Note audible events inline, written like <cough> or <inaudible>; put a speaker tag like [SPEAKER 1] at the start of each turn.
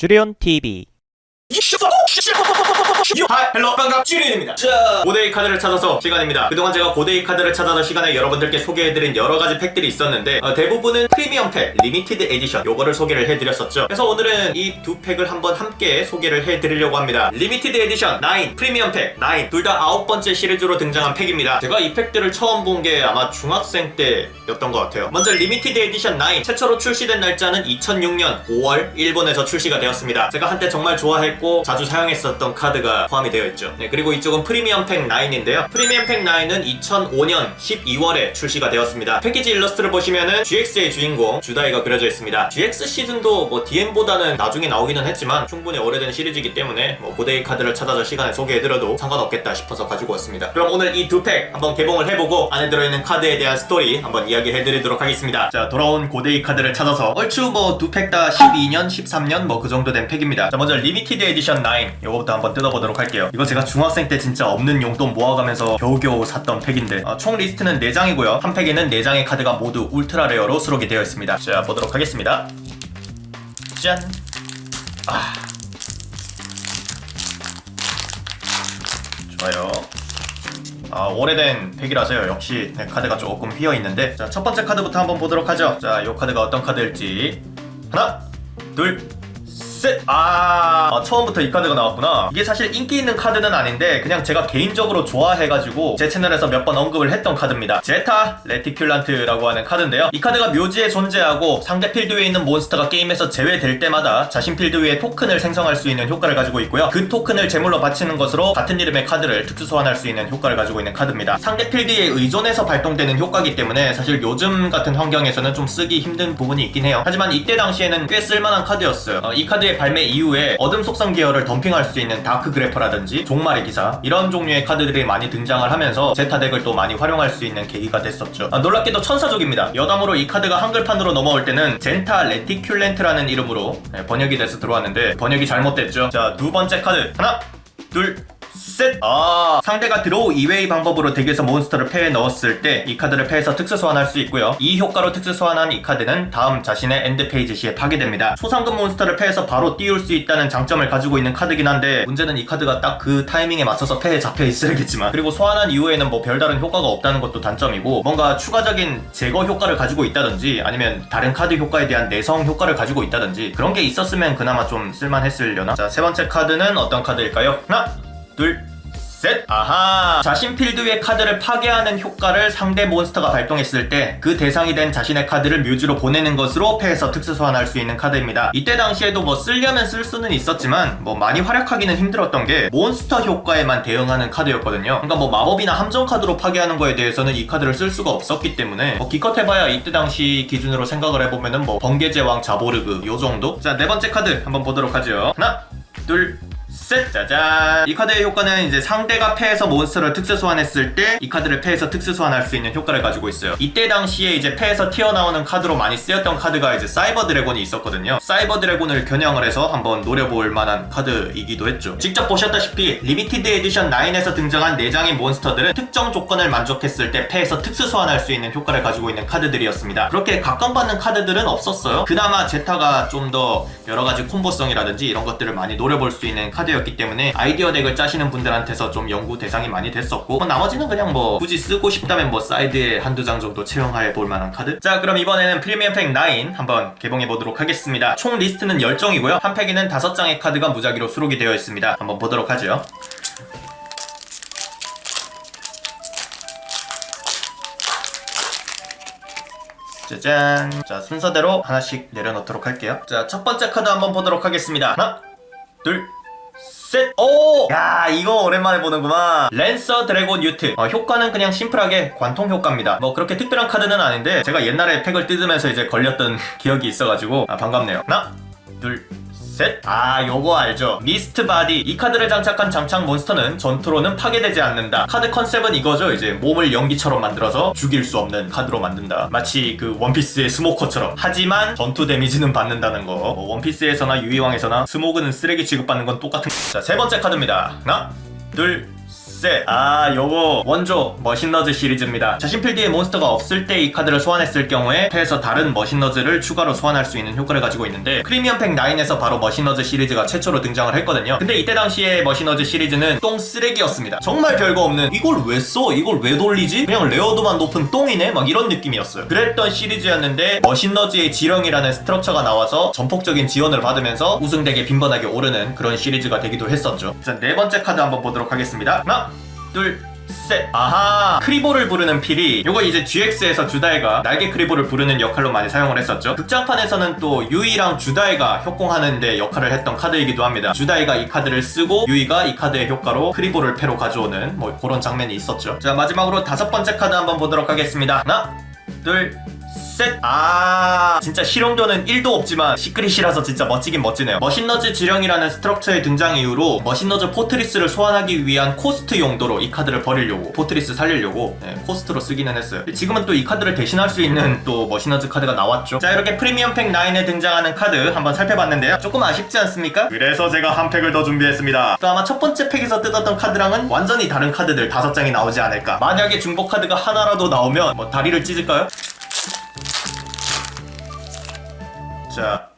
[SPEAKER 1] 주리온 TV
[SPEAKER 2] 하이 헬로 반갑 찌린입니다. 자. 고데이 카드를 찾아서 시간입니다. 그동안 제가 고데이 카드를 찾아서 시간에 여러분들께 소개해드린 여러가지 팩들이 있었는데 어, 대부분은 프리미엄 팩 리미티드 에디션 요거를 소개를 해드렸었죠. 그래서 오늘은 이 두 팩을 한번 함께 소개를 해드리려고 합니다. 리미티드 에디션 9 프리미엄 팩 9 둘 다 아홉 번째 시리즈로 등장한 팩입니다. 제가 이 팩들을 처음 본 게 아마 중학생 때였던 것 같아요. 먼저 리미티드 에디션 9 최초로 출시된 날짜는 2006년 5월 일본에서 출시가 되었습니다. 제가 한때 정말 좋아했고 자주 사용 했었던 카드가 포함이 되어 있죠. 네, 그리고 이쪽은 프리미엄 팩 9인데요. 프리미엄 팩 9은 2005년 12월에 출시가 되었습니다. 패키지 일러스트를 보시면은 GX의 주인공 주다이가 그려져 있습니다. GX 시즌도 뭐 DM보다는 나중에 나오기는 했지만 충분히 오래된 시리즈이기 때문에 뭐 고데이 카드를 찾아서 시간에 소개해드려도 상관없겠다 싶어서 가지고 왔습니다. 그럼 오늘 이 두 팩 한번 개봉을 해보고 안에 들어있는 카드에 대한 스토리 한번 이야기해드리도록 하겠습니다. 자 돌아온 고데이 카드를 찾아서 얼추 뭐 두 팩 다 12년, 13년 뭐 그 정도 된 팩입니다. 자 먼저 리미티드 에디션 9 이거부터 한번 뜯어보도록 할게요. 이거 제가 중학생 때 진짜 없는 용돈 모아가면서 겨우겨우 샀던 팩인데 어, 총 리스트는 4장이고요. 한 팩에는 4장의 카드가 모두 울트라 레어로 수록이 되어 있습니다. 자 보도록 하겠습니다. 짠. 아. 좋아요. 아, 오래된 팩이라서요. 역시 네, 카드가 조금 휘어 있는데. 자, 첫 번째 카드부터 한번 보도록 하죠. 자, 이 카드가 어떤 카드일지. 하나, 둘, 셋! 아, 아, 처음부터 이 카드가 나왔구나. 이게 사실 인기 있는 카드는 아닌데, 그냥 제가 개인적으로 좋아해가지고, 제 채널에서 몇 번 언급을 했던 카드입니다. 제타 레티큘란트라고 하는 카드인데요. 이 카드가 묘지에 존재하고, 상대 필드 위에 있는 몬스터가 게임에서 제외될 때마다, 자신 필드 위에 토큰을 생성할 수 있는 효과를 가지고 있고요. 그 토큰을 제물로 바치는 것으로, 같은 이름의 카드를 특수 소환할 수 있는 효과를 가지고 있는 카드입니다. 상대 필드에 의존해서 발동되는 효과이기 때문에, 사실 요즘 같은 환경에서는 좀 쓰기 힘든 부분이 있긴 해요. 하지만 이때 당시에는 꽤 쓸만한 카드였어요. 어, 이 카드의 발매 이후에 어둠 속성 계열을 덤핑할 수 있는 다크 그래퍼라든지 종말의 기사 이런 종류의 카드들이 많이 등장을 하면서 제타 덱을 또 많이 활용할 수 있는 계기가 됐었죠. 아, 놀랍게도 천사족입니다. 여담으로 이 카드가 한글판으로 넘어올 때는 젠타 레티큘렌트라는 이름으로 네, 번역이 돼서 들어왔는데 번역이 잘못됐죠. 자 두 번째 카드 하나 둘 셋! 아, 상대가 드로우 2웨이 방법으로 덱에서 몬스터를 패에 넣었을 때 이 카드를 패에서 특수 소환할 수 있고요. 이 효과로 특수 소환한 이 카드는 다음 자신의 엔드 페이지 시에 파괴됩니다. 초상급 몬스터를 패에서 바로 띄울 수 있다는 장점을 가지고 있는 카드긴 한데 문제는 이 카드가 딱 그 타이밍에 맞춰서 패에 잡혀 있어야겠지만 그리고 소환한 이후에는 뭐 별다른 효과가 없다는 것도 단점이고 뭔가 추가적인 제거 효과를 가지고 있다든지 아니면 다른 카드 효과에 대한 내성 효과를 가지고 있다든지 그런 게 있었으면 그나마 좀 쓸만했으려나? 자, 세 번째 카드는 어떤 카드일까요? 하나, 둘, 셋! 아하! 자신 필드 위의 카드를 파괴하는 효과를 상대 몬스터가 발동했을 때 그 대상이 된 자신의 카드를 묘지로 보내는 것으로 패에서 특수 소환할 수 있는 카드입니다. 이때 당시에도 뭐 쓰려면 쓸 수는 있었지만 뭐 많이 활약하기는 힘들었던 게 몬스터 효과에만 대응하는 카드였거든요. 그러니까 뭐 마법이나 함정 카드로 파괴하는 거에 대해서는 이 카드를 쓸 수가 없었기 때문에 뭐 기껏 해봐야 이때 당시 기준으로 생각을 해보면은 뭐 번개제왕 자보르그 요 정도? 자 네 번째 카드 한번 보도록 하죠. 하나 둘 셋! 짜잔! 이 카드의 효과는 이제 상대가 패에서 몬스터를 특수 소환했을 때 이 카드를 패에서 특수 소환할 수 있는 효과를 가지고 있어요. 이때 당시에 이제 패에서 튀어나오는 카드로 많이 쓰였던 카드가 이제 사이버 드래곤이 있었거든요. 사이버 드래곤을 겨냥을 해서 한번 노려볼 만한 카드이기도 했죠. 직접 보셨다시피 리미티드 에디션 9에서 등장한 4장의 몬스터들은 특정 조건을 만족했을 때 패에서 특수 소환할 수 있는 효과를 가지고 있는 카드들이었습니다. 그렇게 각광받는 카드들은 없었어요. 그나마 제타가 좀 더 여러 가지 콤보성이라든지 이런 것들을 많이 노려볼 수 있는 카드 였기 때문에 아이디어 덱을 짜시는 분들한테서 좀 연구 대상이 많이 됐었고 뭐 나머지는 그냥 뭐 굳이 쓰고 싶다면 뭐 사이드에 한두 장 정도 채용해 볼 만한 카드 자 그럼 이번에는 프리미엄 팩 9 한번 개봉해 보도록 하겠습니다 총 리스트는 10종이고요 한 팩에는 5장의 카드가 무작위로 수록이 되어 있습니다 한번 보도록 하죠 짜잔. 자, 순서대로 하나씩 내려놓도록 할게요. 자, 첫 번째 카드 한번 보도록 하겠습니다. 하나, 둘, 셋! 오! 야, 이거 오랜만에 보는구만. 랜서 드래곤 유트. 어, 효과는 그냥 심플하게 관통 효과입니다. 뭐 그렇게 특별한 카드는 아닌데 제가 옛날에 팩을 뜯으면서 이제 걸렸던 <laughs> 기억이 있어가지고 아, 반갑네요. 하나, 둘, 셋. 아, 요거 알죠? 미스트 바디. 이 카드를 장착한 장착 몬스터는 전투로는 파괴되지 않는다. 카드 컨셉은 이거죠. 이제 몸을 연기처럼 만들어서 죽일 수 없는 카드로 만든다. 마치 그 원피스의 스모커처럼. 하지만 전투 데미지는 받는다는 거. 뭐 원피스에서나 유이왕에서나 스모그는 쓰레기 취급받는 건 똑같은. 자, 세 번째 카드입니다. 하나, 둘, 셋. 아, 요거 원조 머신너즈 시리즈입니다. 자신필드에 몬스터가 없을 때 이 카드를 소환했을 경우에 패에서 다른 머신너즈를 추가로 소환할 수 있는 효과를 가지고 있는데 프리미엄 팩 9에서 바로 머신너즈 시리즈가 최초로 등장을 했거든요. 근데 이때 당시에 머신너즈 시리즈는 똥 쓰레기였습니다. 정말 별거 없는 이걸 왜 써? 이걸 왜 돌리지? 그냥 레어도만 높은 똥이네? 막 이런 느낌이었어요. 그랬던 시리즈였는데 머신너즈의 지령이라는 스트럭처가 나와서 전폭적인 지원을 받으면서 우승덱에 빈번하게 오르는 그런 시리즈가 되기도 했었죠. 자, 네 번째 카드 한번 보도록 하겠습니다. 하나, 둘, 셋. 아하. 크리보를 부르는 필이 요거 이제 GX에서 주다이가 날개 크리보를 부르는 역할로 많이 사용을 했었죠. 극장판에서는 또 유이랑 주다이가 협공하는데 역할을 했던 카드이기도 합니다. 주다이가 이 카드를 쓰고 유이가 이 카드의 효과로 크리보를 패로 가져오는 뭐 그런 장면이 있었죠. 자, 마지막으로 다섯 번째 카드 한번 보도록 하겠습니다. 하나, 둘, 셋. 아, 진짜 실용도는 1도 없지만 시크릿이라서 진짜 멋지긴 멋지네요. 머신너즈 지령이라는 스트럭처의 등장 이후로 머신너즈 포트리스를 소환하기 위한 코스트 용도로 이 카드를 버리려고 포트리스 살리려고 네, 코스트로 쓰기는 했어요. 지금은 또 이 카드를 대신할 수 있는 또 머신너즈 카드가 나왔죠. 자, 이렇게 프리미엄 팩 9에 등장하는 카드 한번 살펴봤는데요. 조금 아쉽지 않습니까? 그래서 제가 한 팩을 더 준비했습니다. 또 아마 첫 번째 팩에서 뜯었던 카드랑은 완전히 다른 카드들 다섯 장이 나오지 않을까. 만약에 중복 카드가 하나라도 나오면 뭐 다리를 찢을까요? 자,